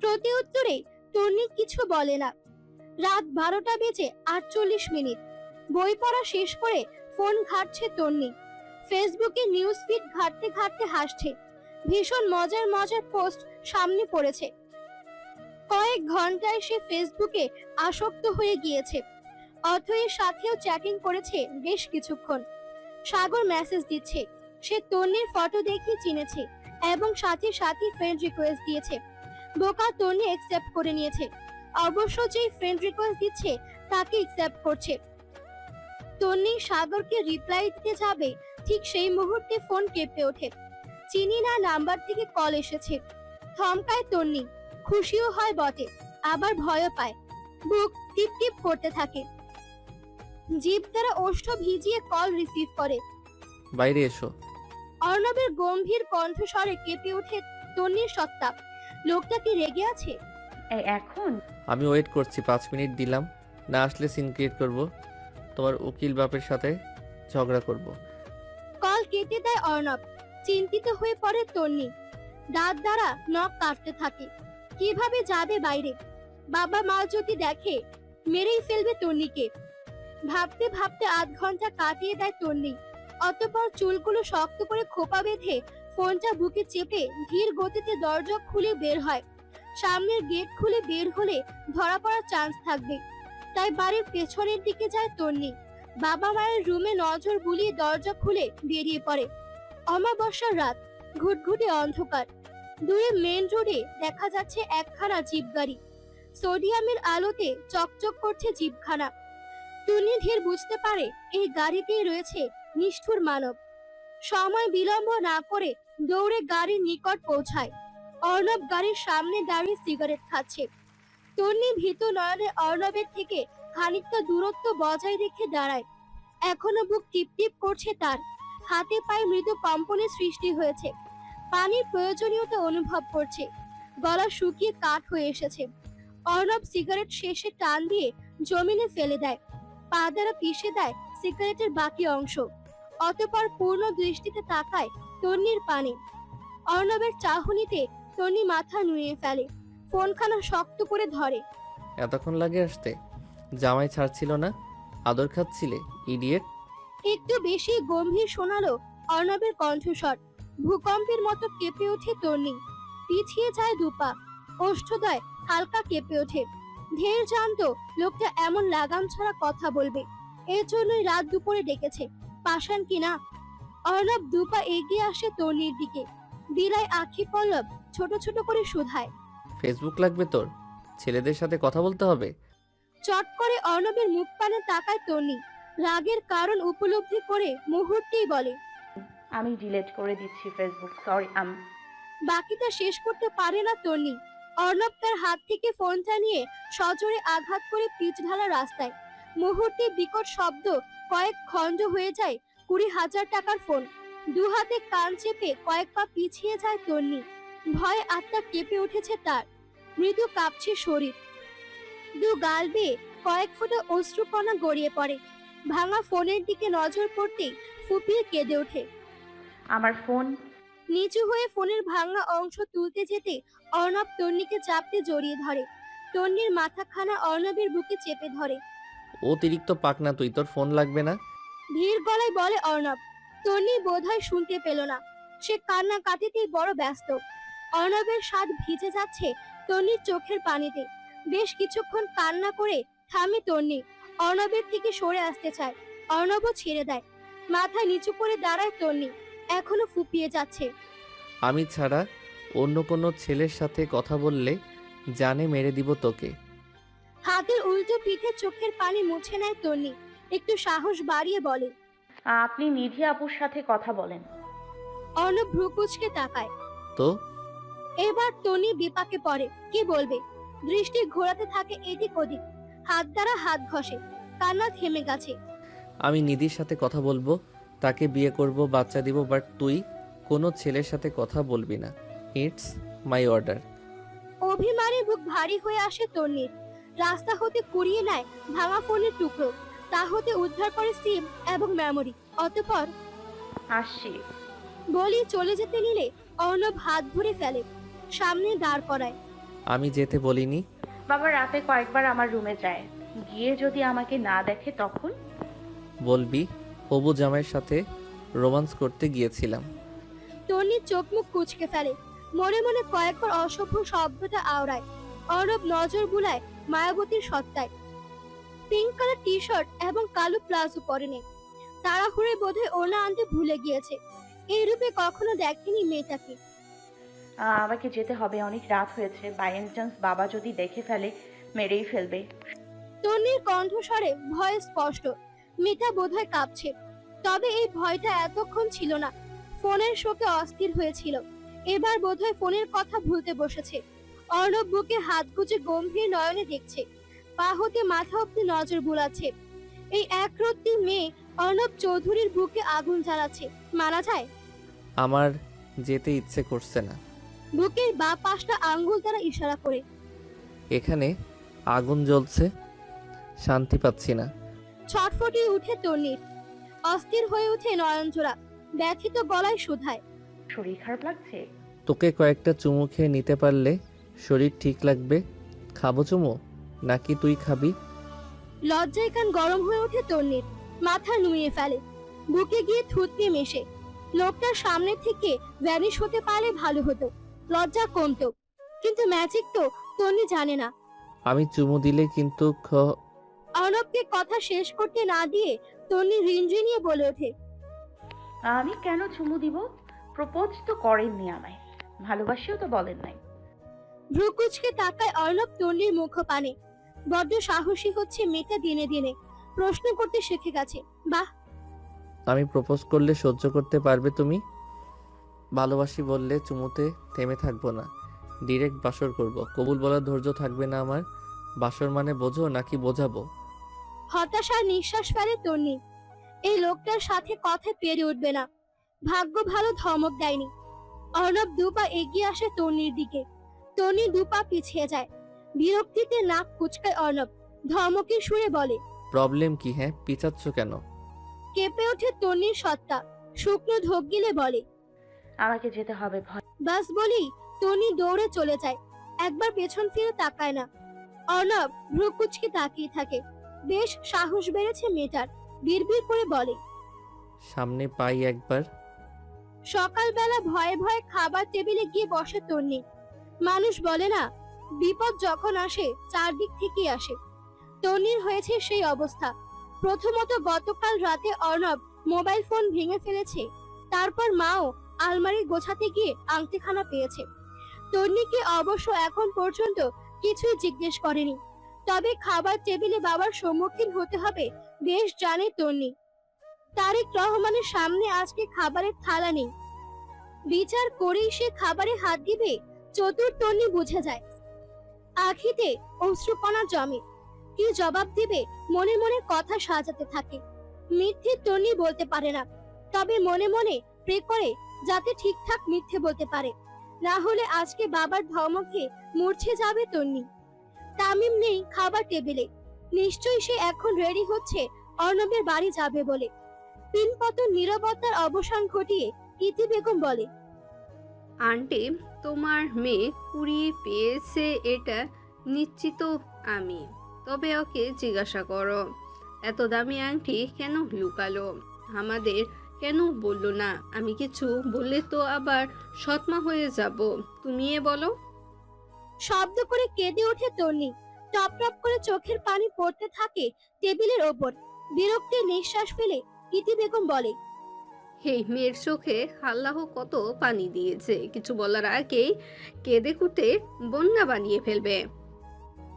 প্রতি উত্তরে তন্নি কিছু বলে না। রাত বারোটা বেজে আটচল্লিশ মিনিট। বই পড়া শেষ করে ফোন ঘাটছে তন্নি। ফেসবুকে নিউজ ফিড ঘাটতে ঘাটতে হাসছে। ভীষণ মজার মজার পোস্ট সামনে পড়েছে। কয়েক ঘন্টায় সে ফেসবুকে আসক্ত হয়ে গিয়েছে। অথয়ের সাথেও চ্যাটিং করেছে বেশ কিছুক্ষণ। সাগর মেসেজ দিচ্ছে। সে তন্নির ফটো দেখে চিনেছে। এবং সাথে সাথে ফ্রেন্ড রিকোয়েস্ট দিয়েছে। বোকা তন্নি অ্যাকসেপ্ট করে নিয়েছে। অবশ্য যেই ফ্রেন্ড রিকোয়েস্ট দিচ্ছে, তাকে অ্যাকসেপ্ট করছে। তন্নি সাগরকে রিপ্লাই দিতে যাবে, ঠিক সেই মুহূর্তে ফোন কেঁপে ওঠে। চিনি না নাম্বার থেকে কল এসেছে। থমকায় তন্নি, খুশিও হয় বটে, আবার ভয়ও পায়। বুক টিপ টিপ করতে থাকে। জিভ দ্বারা ওষ্ঠ ভিজিয়ে কল রিসিভ করে। বাইরে এসো। অর্ণবের গম্ভীর কণ্ঠস্বরে কেঁপে ওঠে তন্নির সত্তা। লোকটা কি রেগে আছে? এই এখন? আমি ওয়েট করছি পাঁচ মিনিট দিলাম। না আসলে সিন ক্রিয়েট করব। তোমার উকিল বাপের সাথে ঝগড়া করব। কল কেটে দেয় অর্ণব। চিন্তিত হয়ে পড়ে তন্নি দাঁত দ্বারা নখ কাটতে থাকে। কীভাবে যাবে বাইরে? বাবা মা যদি দেখে মেরেই ফেলবে তন্নিকে ভাবতে ভাবতে আধ ঘণ্টা কাটিয়ে দেয় তন্নি অতঃপর চুলগুলো শক্ত করে খোপা বেঁধে ফোনটা বুকে চেপে ধীর গতিতে দরজা খুলে বের হয়। সামনের গেট খুলে বের হলে ধরা পড়ার চান্স থাকবে। তাই বাড়ির পেছনের দিকে যায় তন্নি। বাবা মায়ের রুমে নজর বুলিয়ে দরজা খুলে বেরিয়ে পড়ে। অমাবস্যার রাত, ঘুটঘুটে অন্ধকার। দূরে মেন রোডে দেখা যাচ্ছে একখানা জিপ গাড়ি সোডিয়ামের আলোতে চকচক করছে জিপখানা। টুনি ধীর বুঝতে পারে এই গাড়িতেই রয়েছে নিষ্ঠুর মানব। সময় বিলম্ব না করে দৌড়ে গাড়ির নিকট পৌঁছায়। অর্ণব গাড়ির সামনে দাঁড়িয়ে সিগারেট খাচ্ছে। তন্নি ভীত নয়নে অর্ণবের থেকে খানিকটা দূরত্ব বজায় রেখে দাঁড়ায়। এখনও বুক টিপ টিপ করছে তার। হাতে পায়ে মৃদু কম্পনের সৃষ্টি হয়েছে। পানির প্রয়োজনীয়তা অনুভব করছে। গলা শুকিয়ে কাঠ হয়ে এসেছে। অর্ণব সিগারেট শেষে টান দিয়ে জমিনে ফেলে দেয়। পা দ্বারা পিষে দেয় সিগারেটের বাকি অংশ। অতঃপর পূর্ণ দৃষ্টিতে তাকায় তন্নির পানে। অর্ণবের চাহনিতে তন্নি মাথা নুয়ে ফেলে ফোনখানা শক্ত করে ধরে। এতক্ষণ লাগে আসতে? জামাই ছাড়ছিল না? আদর খাচ্ছিলে ইডিয়েট? একটু বেশি গম্ভীর শোনালো অর্ণবের কণ্ঠস্বর। ভূকম্পের মতো কেঁপে ওঠে তন্নি। পিছিয়ে যায় দুপা। ওষ্ঠদয় হালকা কেঁপে ওঠে। ঢের জানতো লোকটা এমন লাগাম ছাড়া কথা বলবে। এর জন্যই রাত দুপুরে ডেকেছে। পাষাণ কিনা? অর্ণব দুপা এগিয়ে আসে তন্নির দিকে। বিলাই আখি পল্লব ছোট ছোট করে শুধায়। ফেসবুক লাগবে তোর। ছেলেদের সাথে কথা বলতে হবে। চট করে অর্ণবের মুখ পানে তাকায় তন্নি রাগের কারণ উপলব্ধি করে মুহূর্তেই বলে আমি ডিলিট করে দিচ্ছি ফেসবুক সরি আম। বাকিটা শেষ করতে পারে না তন্নি অর্ণব তার হাত থেকে ফোনটা নিয়ে সজোরে আঘাত করে পিচ ঢালা রাস্তায়। মুহূর্তে বিকট শব্দ কয়েক খণ্ড হয়ে যায় কুড়ি হাজার টাকার ফোন। দু হাতে কান চেপে কয়েক পা পিছিয়ে যায় তন্নি। ভয় আত্মা কেঁপে উঠেছে তার। মৃদু কাঁপছে শরীর। দু গাল বেয়ে কয়েক ফোঁটা অশ্রুকণা গড়িয়ে পড়ে। ভাঙা ফোনের দিকে নজর পড়তেই ফুপিয়ে কেঁদে ওঠে। আমার ফোন? নিচু হয়ে ফোনের ভাঙা অংশ তুলতে যেতে অর্ণব তন্নিকে চাপতে জড়িয়ে ধরে। তন্নির মাথাখানা অর্ণবের বুকে চেপে ধরে। অতিরিক্ত পাকনা তুই তোর ফোন লাগবে না? ধীর গলায় বলে অর্ণব। তন্নি বোধহয় শুনতে পেল না। সে কান্না কাটিতেই বড় ব্যস্ত। অর্ণবের স্বাদ ভিজে যাচ্ছে তন্নির চোখের পানিতে। বেশ কিছুক্ষণ কান্না করে থামে তন্নি। অর্ণবের থেকে সরে আসতে চায়। অর্ণবও ছেড়ে দেয়। মাথা নিচু করে দাঁড়ায় তন্নি। এখনও ফুপিয়ে যাচ্ছে। আমি ছাড়া অন্য কোনো ছেলের সাথে কথা বললে জানে মেরে দিব তোকে। হাতের উল্টো পিঠে চোখের পানি মুছে নেয় তন্নি। একটু সাহস বাড়িয়ে বলে আপনি নিধি আপুর সাথে কথা বলেন। অর্ণব ভ্রুকুচকে তাকায়। তো? এবার তনি বিপাকে পড়ে কি বলবে? দৃষ্টি ঘোরাতে থাকে এদিক ওদিক। হাত দ্বারা হাত ঘষে কান্না থেমে গেছে। আমি নিধির সাথে কথা বলব তাকে বিয়ে করব বাচ্চা দিব বাট তুই কোনো ছেলের সাথে কথা বলবি না। ইটস মাই অর্ডার অভিমানে বুক ভারী হয়ে আসে তন্নির। রাস্তা হতে কুড়িয়ে নেয় ভাঙা ফোনের টুকরো। তা হতে উদ্ধার করে সিম এবং মেমোরি অতঃপর আসছি বলি চলে যেতে নিলে অর্ণব হাত ধরে ফেলে সামনে দাঁড় করায়। আমি যেতে বলিনি। বাবা রাতে কয়েকবার আমার রুমে যায়। গিয়ে যদি আমাকে না দেখে তখন? বলবি হবু জামাইয়ের সাথে রোমান্স করতে গিয়েছিলাম। তন্নির চোখ মুখ কুচকে ফেলে মনে মনে কয়েকবার অসভ্য শব্দটা আওড়ায়। অর্ণব নজর বুলায় মায়াবতীর সত্তায়। পিঙ্ক কালার টি শার্ট এবং কালো প্লাজো পরেনি। তাড়াহুড়ে বোধহয় ওনা আনতে ভুলে গিয়েছে। এই রূপে কখনো দেখেনি মেয়েটাকে। আহ, আমাকে যেতে হবে অনেক রাত হয়েছে। বাই চান্স বাবা যদি দেখে ফেলে মেরেই ফেলবে। তন্নির কণ্ঠস্বরে ভয় স্পষ্ট। মিতা বোধহয় কাঁপছে। তবে এই ভয়টা এতক্ষণ ছিল না। ফোনের শোকে অস্থির হয়েছিল। এবার বোধহয় ফোনের কথা ভুলতে বসেছে। অর্ণব বুকে হাত গুজে গম্ভীর নয়নে দেখছে। পা হতে মাথা অব্দি নজর বুলাচ্ছে। এই একরত্তি মেয়ে অর্ণব চৌধুরীর বুকে আগুন জ্বালাচ্ছে। মারা যায়। আমার যেতে ইচ্ছে করছে না। বুকের বা পাশটা আঙ্গুল দ্বারা ইশারা করে। এখানে আগুন জ্বলছে শান্তি পাচ্ছি না। ছটফটিয়ে উঠে তন্নির অস্থির হয়ে ওঠে নয়নজোড়া। ব্যথিত গলায় শুধায়। শরীর খারাপ লাগছে? তোকে কয়েকটা চুমু খেয়ে নিতে পারলে শরীর ঠিক লাগবে? খাব চুমু? নাকি তুই খাবি? লজ্জায় কান গরম হয়ে ওঠে তন্নির মাথা নুয়ে ফেলে। বুকে গিয়ে থুতনি মেশে। লোকটার সামনে থেকে ভ্যানিশ হতে পারলে ভালো হতো। লজ্জা কমতো। কিন্তু ম্যাজিক তো তন্নি জানে না। আমি চুমু দিলে কিন্তু খ- অর্ণবকে কথা শেষ করতে না দিয়ে তন্নি রিনরিনিয়ে বলে ওঠে। আমি কেন চুমু দিব? প্রপোজ তো করেননি আমায়। ভালোবাসিও তো বলেন নাই। ভ্রুকুচকে তাকায় অর্ণব তন্নির মুখ পানে বড্ড সাহসী হচ্ছে মেয়েটা দিনে দিনে। প্রশ্ন করতে শিখে গেছে বাহ! আমি প্রপোজ করলে সহ্য করতে পারবে তুমি? ভালোবাসি বললে চুমুতে থেমে থাকব না। ডিরেক্ট বাসর করব। কবুল বলার ধৈর্য থাকবে না আমার। বাসর মানে বোঝো নাকি বোঝাবো? হতাশার নিঃশ্বাস ফেলে তন্নি এই লোকটার সাথে কথা পেরে উঠবে না। ভাগ্য ভালো ধমক দেয়নি। অর্ণব দুপা এগিয়ে আসে তন্নির দিকে। তন্নি দুপা পিছিয়ে যায়। বিরক্তিতে নাক কুচকায় অর্ণব ধমকের সুরে বলে প্রবলেম কি হ্যাঁ? পিছাচ্ছ কেন? কেঁপে ওঠে তন্নির সত্তা শুকনো ঢোক গিলে বলে আমাকে যেতে হবে ভয় বাস বলি টনি দৌড়ে চলে যায় একবার পেছন ফিরে তাকায় না। অর্ণব ভ্রু কুচকে তাকিয়ে থাকে বেশ সাহস বেড়েছে মেয়েটার বিড়বিড় করে বলে সামনে পাই একবার। সকালবেলা ভয়ে ভয়ে খাবার টেবিলে গিয়ে বসে তন্নি মানুষ বলে না, বিপদ যখন আসে, চারদিক থেকেই আসে। তন্নির হয়েছে সেই অবস্থা। প্রথমত গতকাল রাতে অর্ণব মোবাইল ফোন ভেঙে ফেলেছে। তারপর মাও আলমারি গোছাতে গিয়ে আংটিখানা পেয়েছে। তন্নিকে অবশ্য এখন পর্যন্ত কিছুই জিজ্ঞেস করেনি। তবে খাবার টেবিলে বাবার সম্মুখীন হতে হবে বেশ জানে তন্নি তারেক রহমানের সামনে আজকে খাবারের থালা নেই। বিচার করেই সে খাবারে হাত দিবে? চতুর তন্নি বুঝে যায়। আখিতে অশ্রুকণা জমে। কি জবাব দিবে, মনে মনে কথা সাজাতে থাকে। মিথ্যে তন্নি বলতে পারে না। তবে মনে মনে প্রে করে যাতে ঠিকঠাক মিথ্যে বলতে পারে। না হলে আজকে বাবার ধমকে মূর্ছে যাবে তন্নি তামিম নেই খাবার টেবিলে। নিশ্চয়ই সে এখন রেডি হচ্ছে, অর্ণবের বাড়ি যাবে বলে। পিনপতন নীরবতার অবসান ঘটিয়ে ইতি বেগম বলে আন্টি, তোমার মেয়ে কুড়িয়ে পেয়েছে এটা নিশ্চিত আমি। তবে ওকে জিজ্ঞাসা করো, এত দামি আংটি কেন লুকালো? আমাদের কেন বলল না? আমি কিছু বললে তো আবার সৎমা হয়ে যাব। তুমি এ বলো। শব্দ করে কেঁদে ওঠে তন্নি। টপ টপ করে চোখের পানি পড়তে থাকে টেবিলের ওপর। বিরক্তির নিঃশ্বাস ফেলে ইতি বেগম বলে হে মেয়ের চোখে আল্লাহ কত পানি দিয়েছে। কিছু বলার আগেই কেঁদে কুটে বন্যা বানিয়ে ফেলবে।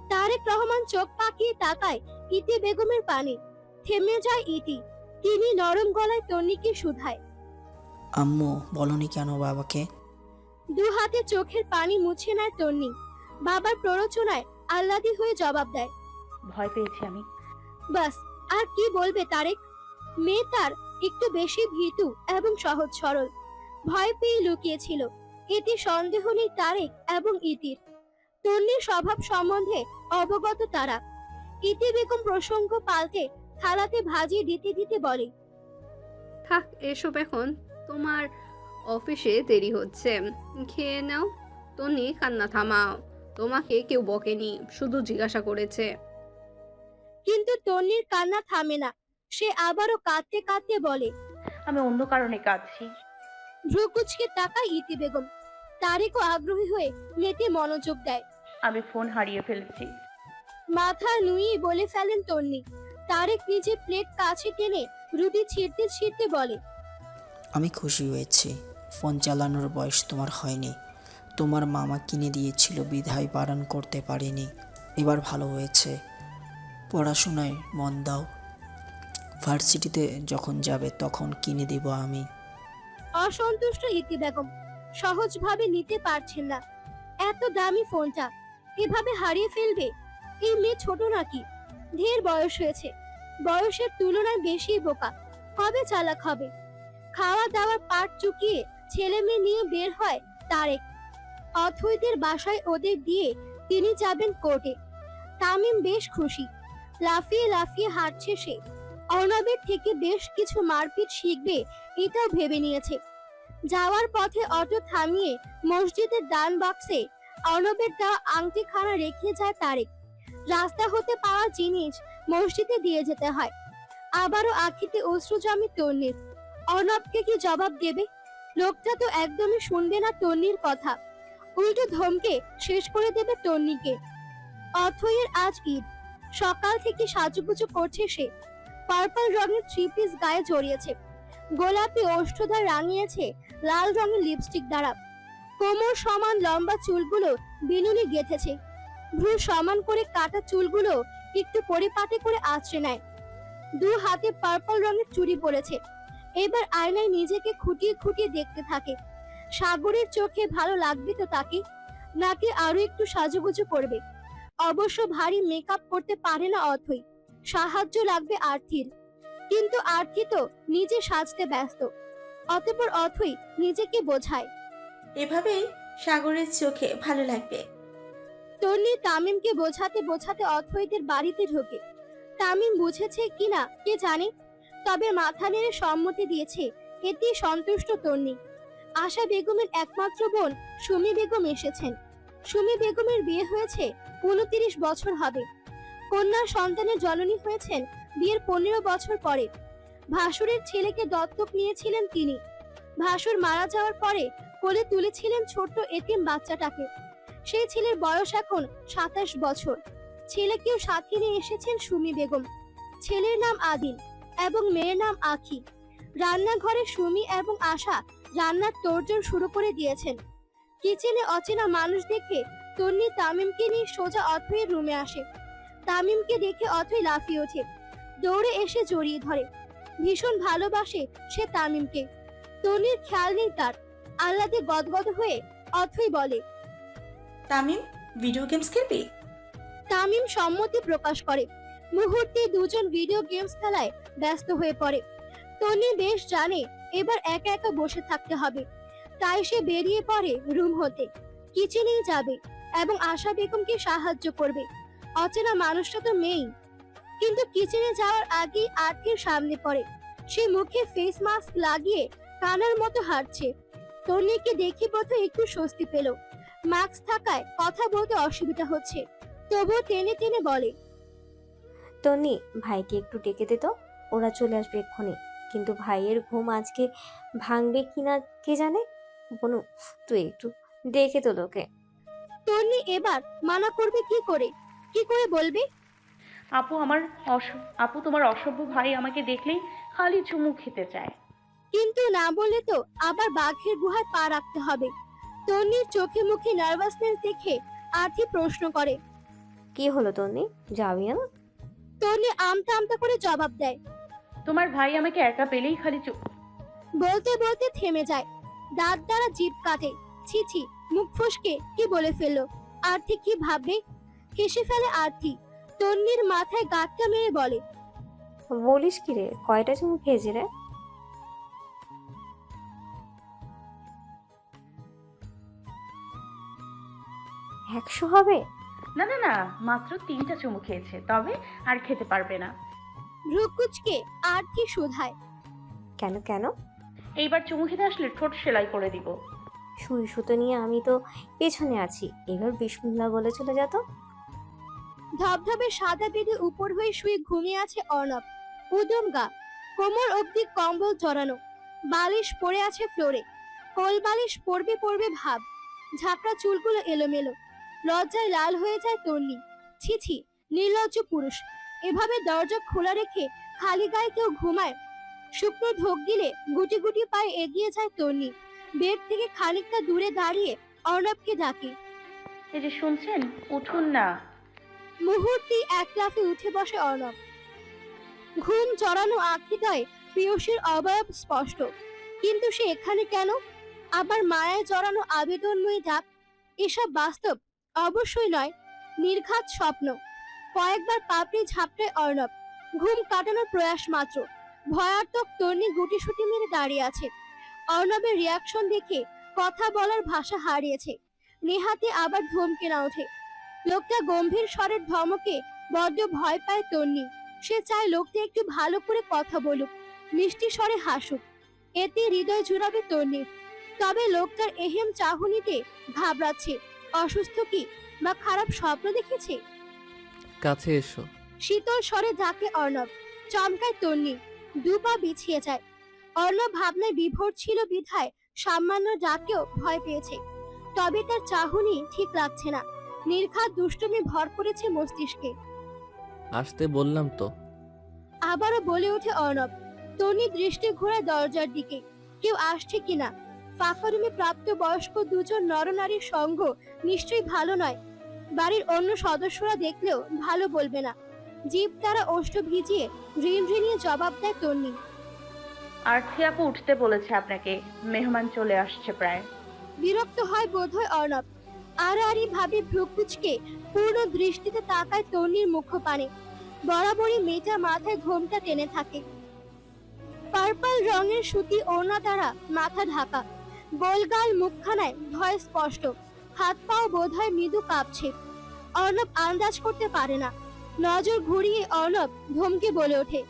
তারেক রহমান চোখ পাকিয়ে তাকায় ইতি বেগমের পানি। থেমে যায় ইতি তিনি নরম গলায় তন্নিকে শুধায়। আম্মু বলনি কেন বাবাকে? দু হাতে চোখের পানি মুছে নেয় তন্নি। বাবার প্ররোচনায় আহ্লাদি হয়ে জবাব দেয়। ভয় পেয়েছি আমি। বাস আর কি বলবে তারেক? মেয়ে তার একটু বেশি ভীতু এবং সহজ সরল। ভয় পেয়ে লুকিয়েছিল। এতে সন্দেহ নেই তারেক এবং ইতির। তন্নির স্বভাব সম্বন্ধে অবগত তারা। ইতি বেগম প্রসঙ্গ পাল্টে থালাতে ভাজিয়ে দিতে দিতে বলে থাক এসব এখন তোমার অফিসে দেরি হচ্ছে। খেয়ে নাও। তন্নি কান্না থামাও। তোমাকে কেউ বকেনি শুধু জিজ্ঞাসা করেছে। কিন্তু তন্নির কান্না থামে না। সে আবারও কাঁদতে কাঁদতে বলে আমি অন্য কারণে কাঁদছি। ভ্রুকুচকে তাকায় ইতি বেগম তারেকও আগ্রহী হয়ে মেতে মনোযোগ দেয়। আমি ফোন হারিয়ে ফেলেছি। মাথা নুয়ে বলে ফেলেন তন্নি তারেক নিজে প্লেট কাছে টেনে রুটি ছিঁড়তে ছিঁড়তে বলে আমি খুশি হয়েছি ফোন চালানোর বয়স তোমার হয়নি। তোমার মামা কিনে দিয়েছিল বিধায় বারণ করতে পারিনি। এবার ভালো হয়েছে। পড়াশোনায় মন দাও। ভার্সিটিতে যখন যাবে তখন কিনে দিব আমি। অসন্তুষ্ট ইতি বেগম, সহজভাবে নিতে পারছেন না। এত দামি ফোনটা, এভাবে হারিয়ে ফেলবে? এই মেয়ে ছোট নাকি? ঢের বয়স হয়েছে। বয়সের তুলনায় বেশি বোকা। কবে চালাক হবে? খাওয়া দাওয়ার পাট চুকিয়ে ছেলে মেয়ে নিয়ে বের হয় তারেক। অথৈদের বাসায় ওদের দিয়ে তিনি যাবেন কোর্টে। তামিম বেশ খুশি। লাফিয়ে লাফিয়ে হাঁটছে সে। অর্ণবের থেকে বেশ কিছু মারপিট শিখবে এটাও ভেবে নিয়েছে। যাওয়ার পথে অটো থামিয়ে মসজিদের দান বাক্সে অর্ণবের দেওয়া আংটিখানা রেখে যায় তারেক। রাস্তা হতে পাওয়া জিনিস মসজিদে দিয়ে যেতে হয়। আবারও আখিতে অশ্রু জমে তন্নির অর্ণবকে কি জবাব দেবে? লোকটা তো একদমই শুনবে না তন্নির কথা। উল্টো ধমকে শেষ করে দেবে তন্নিকে অথয়ের আজ ঈদ। সকাল থেকে সাজুগুজু করছে সে। পার্পল রঙের থ্রি পিস গায়ে জড়িয়েছে। গোলাপি ওষ্ঠধর রাঙিয়েছে লাল রঙের লিপস্টিক দ্বারা। কোমর সমান লম্বা চুলগুলো বিনুনি গেঁথেছে। ভ্রু সমান করে কাটা চুলগুলো একটু পরিপাটি করে আছড়ে নেয়। দু হাতে পার্পল রঙের চুড়ি পরেছে। এবার আয়নায় নিজেকে খুঁটিয়ে খুঁটিয়ে দেখতে থাকে। সাগরের চোখে ভালো লাগবে তো তাকে? নাকি আরও একটু সাজুগুজু করবে? অবশ্য ভারী মেকআপ করতে পারে না অথই সাহায্য লাগবে আর্থির। কিন্তু আর্থি তো নিজে সাজতে ব্যস্ত অতঃপর অথই নিজেকে বোঝায়। এভাবেই সাগরের চোখে ভালো লাগবে। তন্নি তামিমকে বোঝাতে বোঝাতে অথৈদের বাড়িতে ঢোকে। তামিম বুঝেছে কিনা কে জানে তবে মাথা নেড়ে সম্মতি দিয়েছে এতে সন্তুষ্ট তন্নি আশা বেগমের একমাত্র বোন সুমি বেগম এসেছেন। সুমি বেগমের বিয়ে হয়েছে উনত্রিশ বছর হবে। কন্যা সন্তানের জননী হয়েছেন বিয়ের পনেরো বছর পরে। ভাসুরের ছেলেকে দত্তক নিয়েছিলেন তিনি। ভাসুর মারা যাওয়ার পরে কোলে তুলেছিলেন ছোট্ট এতিম বাচ্চাটাকে। সেই ছেলের বয়স এখন সাতাশ বছর। ছেলেকেও সাথে নিয়ে এসেছেন সুমি বেগম। ছেলের নাম আদিল এবং মেয়ের নাম আখি। রান্নাঘরে সুমি এবং আশা রান্নার তোড়জোড় শুরু করে দিয়েছেন। কিচেনে অচেনা মানুষ দেখে তন্নি তামিমকে নিয়ে সোজা অথয়ের রুমে আসে। তামিমকে দেখে অথই লাফিয়ে ওঠে। দৌড়ে এসে জড়িয়ে ধরে। ভীষণ ভালোবাসে সে তামিমকে। তন্নির খেয়াল নেই তার। আহ্লাদে গদগদ হয়ে অথই বলে তামিম ভিডিও গেমস খেলবি? তামিম সম্মতি প্রকাশ করে। মুহূর্তে দুজন ভিডিও গেমস খেলায় ব্যস্ত হয়ে পড়ে। তনি বেশ জানে এবার একা একা বসে থাকতে হবে। তাই সে বেরিয়ে পড়ে রুম হতে। কিচেনেই যাবে এবং আশা বেগমকে সাহায্য করবে। অচেনা মানুষটা তো মেয়েই। কিন্তু কিচেনে যাওয়ার আগেই আর্থির সামনে পড়ে। সে মুখে ফেস মাস্ক লাগিয়ে কানার মতো হাঁটছে। তন্নিকে দেখে বোধ একটু স্বস্তি পেল। মাস্ক থাকায় কথা বলতে অসুবিধা হচ্ছে। তবুও টেনে টেনে বলে তনি ভাইকে একটু ডেকে দে তো। ওরা চলে আসবে এক্ষুনি। কিন্তু ভাইয়ের ঘুম আজকে ভাঙবে কিনা কে জানে? বনু তুই একটু দেখে তো লোকে। তন্নি এবার মানা করবে কি করে? কি করে বলবি? আপু আমার অস আপু তোমার অসভ্য ভাই আমাকে দেখলেই খালি চুমু খেতে চায়। কিন্তু না বললে তো আবার বাঘের গুহায় পা রাখতে হবে। তন্নির চোখে মুখে নার্ভাসনেস দেখে আর্থি প্রশ্ন করে। কি হলো তনি যাবি না? তন্নি আমতা আমতা করে জবাব দেয়। তোমার ভাই আমাকে একা পেলেই খালি চুপ বলতে বলতে থেমে যায়। দাঁত দ্বারা জিভ কাটে। ছি ছি মুখ ফসকে কি বলে ফেলল? আর্থি কি ভাববে? হেসে ফেলে আর্থি তন্নির মাথায় গাঁটটা মেরে বলে বলিস কি রে কয়টা চুমু খেয়েছি রে? একশো হবে? না না না মাত্র তিনটা চুমু খেয়েছে তবে আর খেতে পারবে না। ভ্রুকুচকে কি শুধায়। কেন কেন? এইবার চুমু খেতে আসলে ঠোঁট সেলাই করে দিব। সুই সুতো নিয়ে আমি তো পেছনে আছি এবার বিসমুল্লাহ বলে চলে যেত ধবধবে সাদা বেদে উপর হয়ে শুয়ে ঘুমিয়ে আছে অর্ণব। উদম গা কোমর অবধি কম্বল জড়ানো, বালিশ পড়ে আছে ফ্লোরে। কোল বালিশ পড়বে পড়বে ভাব। ঝাঁকড়া চুলগুলো এলোমেলো। লজ্জায় লাল হয়ে যায় তন্নি। ছি ছি, নির্লজ্জ পুরুষ। এভাবে দরজা খোলা রেখে খালি গায়ে কেউ ঘুমায়? শুকনো ঢোক গিলে গুটি গুটি পায়ে এগিয়ে যায় তন্নি। বেড থেকে খানিকটা দূরে দাঁড়িয়ে অর্ণবকে ডাকে। এই যে শুনছেন, উঠুন না। মুহূর্তেই এক লাফে উঠে বসে অর্ণব। ঘুম চড়ানো আখিটায় প্রিয়সীর অবয়ব স্পষ্ট। কিন্তু সে এখানে কেন? আবার মায়ায় জড়ানো আবেদনময়ী ডাক এসব বাস্তব অবশ্যই নয়, নির্ঘাত স্বপ্ন। কয়েকবার পাপড়ি ঝাপটায় অর্ণব। ঘুম কাটানোর প্রয়াস মাত্র। ভয়ার্থক তর্ণী গুটিসুটি মেরে দাঁড়িয়ে আছে। অর্ণবের রিয়াকশন দেখে কথা বলার ভাষা হারিয়েছে। নেহাতে আবার ধমকে না ওঠে। লোকটা গম্ভীর স্বরের ধমকে বড্ড ভয় পায় তন্নি। সে চায় লোকটা একটু ভালো করে কথা বলুক। মিষ্টি স্বরে হাসুক। এতে হৃদয় জুড়াবে তন্নির। তবে লোকটার এহেম চাহনিতে ঘাবড়াচ্ছে। অসুস্থ কি বা খারাপ স্বপ্ন দেখেছে? কাছে এসো। শীতল স্বরে ডাকে অর্ণব। চমকায় তন্নি। দুপা বিছিয়ে যায়। অর্ণব ভাবনায় বিভোর ছিল বিধায় সামান্য ডাকেও ভয় পেয়েছে। তবে তার চাহনি ঠিক লাগছে না। নির্ঘাত দুষ্টুমি ভর করেছে মস্তিষ্কে। আসতে বললাম তো। আবারও বলে ওঠে অর্ণব তনি দৃষ্টি ঘোরায় দরজার দিকে। কেউ আসছে কিনা? ফাঁকা রুমে প্রাপ্ত বয়স্ক দুজন নরনারীর সঙ্গ নিশ্চয়ই ভালো নয়। বাড়ির অন্য সদস্যরা দেখলেও ভালো বলবে না। জীব তারা ওষ্ঠ ভিজিয়ে ঋণ ঋণিয়ে জবাব দেয় তন্নি। আর্থি আপু উঠতে বলেছে আপনাকে মেহমান চলে আসছে প্রায়। বিরক্ত হয় বোধহয় অর্ণব। আড়াআড়ি ভাবে ভ্রুকুচকে পূর্ণ দৃষ্টিতে তাকায় তন্নির মুখপানে। বরাবরই মেয়েটা মাথায় ঘোমটা টেনে থাকে। পার্পল রঙের সুতি ওড়না দ্বারা মাথা ঢাকা। গোলগাল মুখখানায় ভয় স্পষ্ট। হাত পাও বোধহয় মৃদু কাঁপছে। অর্ণব আন্দাজ করতে পারে না। নজর ঘুরিয়ে অর্ণব ধমকে বলে ওঠে।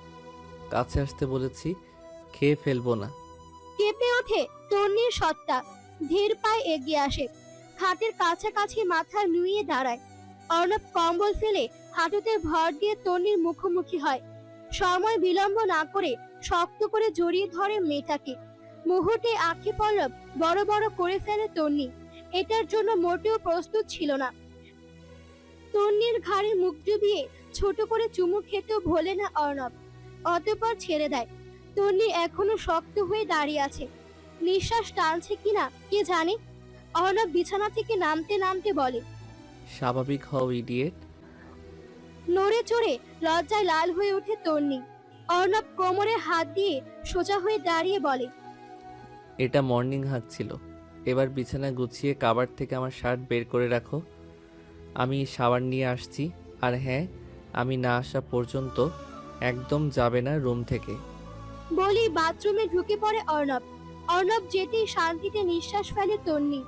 কাছে আসতে বলেছি খেয়ে ফেলব না। কেঁপে ওঠে তন্নির সত্তা। ধীর পায়ে এগিয়ে আসে। খাটের কাছাকাছি মাথা নুয়ে দাঁড়ায়। অর্ণব কম্বল ফেলে হাঁটুতে ভর দিয়ে তন্নির মুখোমুখি হয়। সময় বিলম্ব না করে শক্ত করে জড়িয়ে ধরে মেয়েটাকে। মুহূর্তে আখি পল্লব বড় বড় করে ফেলে তন্নি এটার জন্য মোটেও প্রস্তুত ছিল না। তন্নির ঘাড়ে মুখ ডুবিয়ে ছোট করে চুমু খেতেও ভোলে না অর্ণব। অতঃপর ছেড়ে দেয়। তন্নি এখনও শক্ত হয়ে দাঁড়িয়ে আছে। নিঃশ্বাস টানছে কিনা কে জানে? অর্ণব বিছানা থেকে নামতে নামতে বলে স্বাভাবিক হও ইডিয়েট নড়ে চড়ে লজ্জায় লাল হয়ে ওঠে তন্নি। অর্ণব কোমরে হাত দিয়ে সোজা হয়ে দাঁড়িয়ে বলে এটা মর্নিং হাক ছিল। এবার বিছানা গুছিয়ে কাবার থেকে আমার শার্ট বের করে রাখো। আমি শাওয়ার নিয়ে আসছি। আর হ্যাঁ আমি না আসা পর্যন্ত একদম যাবে না রুম থেকে। বলি বাথরুমে ঢুকে পড়ে অর্ণব অর্ণব যেতেই শান্তিতে নিঃশ্বাস ফেলে তন্নি।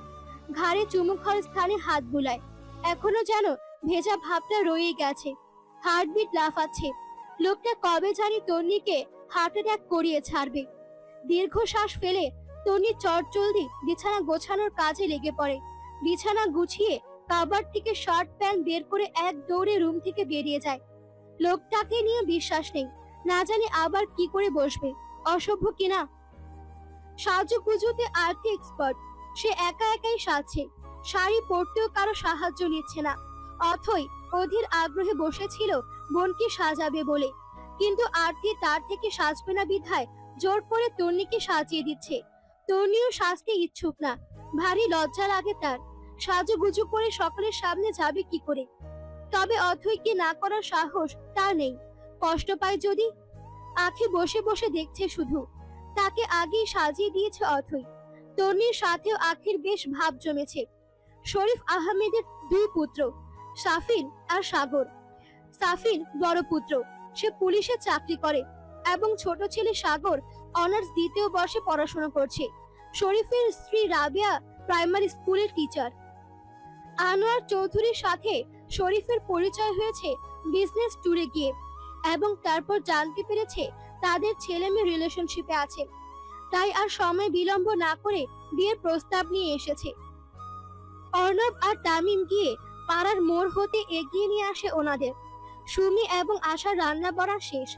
ঘাড়ে চুমু খাওয়ার স্থানে হাত বুলায়। এখনও যেন ভেজা ভাবটা রয়ে গেছে। হার্টবিট লাফাচ্ছে। লোকটা কবে জানি তন্নিকে হার্ট অ্যাটাক করিয়ে ছাড়বে। দীর্ঘশ্বাস ফেলে তন্নি চটজলদি বিছানা গোছানোর কাজে লেগে পড়ে। বিছানা গুছিয়ে কাবার থেকে শার্ট প্যান্ট বের করে এক দৌড়ে রুম থেকে বেরিয়ে যায়। লোকটাকে নিয়ে বিশ্বাস নেই। না জানি আবার কি করে বসবে। অসভ্য কিনা? সাজুগুজুতে আর্থি এক্সপার্ট সে একা একাই সাজছে। শাড়ি পরতেও কারও সাহায্য নিচ্ছে না। অথই অধীর আগ্রহে বসেছিল বোনকে সাজাবে বলে। কিন্তু আরতি তার থেকে সাজবে না বিধায় জোর করে তন্নিকে সাজিয়ে দিচ্ছে। তন্নিও সাজতে ইচ্ছুক না। ভারী লজ্জা লাগে তার। সাজুগুজু করে সকলের সামনে যাবে কি করে? তবে অথইকে না করার সাহস তার নেই। কষ্ট পায় যদি? আখি বসে বসে দেখছে শুধু। তাকে আগেই সাজিয়ে দিয়েছে অথই। তন্নির সাথেও আখির বেশ ভাব জমেছে। শরীফ আহমেদের দুই পুত্র, সাফিন আর সাগর। সাফিন বড় পুত্র, সে পুলিশে চাকরি করে এবং ছোট ছেলে সাগর অনার্স দ্বিতীয় বর্ষে পড়াশোনা করছে। শরীফের স্ত্রী রাবিয়া প্রাইমারি স্কুলের টিচার। আনোয়ার চৌধুরীর সাথে শরীফের পরিচয় হয়েছে বিজনেস ট্যুরে গিয়ে এবং তারপর জানতে পেরেছে তাদের ছেলে মেয়ে রিলেশনশিপে আছে। তাই আর সময় বিলম্ব না করে বিয়ের প্রস্তাব নিয়ে এসেছে। অর্ণব আর তামিম গিয়ে পাড়ার মোড় হতে এগিয়ে নিয়ে আসে ওনাদের। সুমি এবং আশা রান্না বড়া শেষ।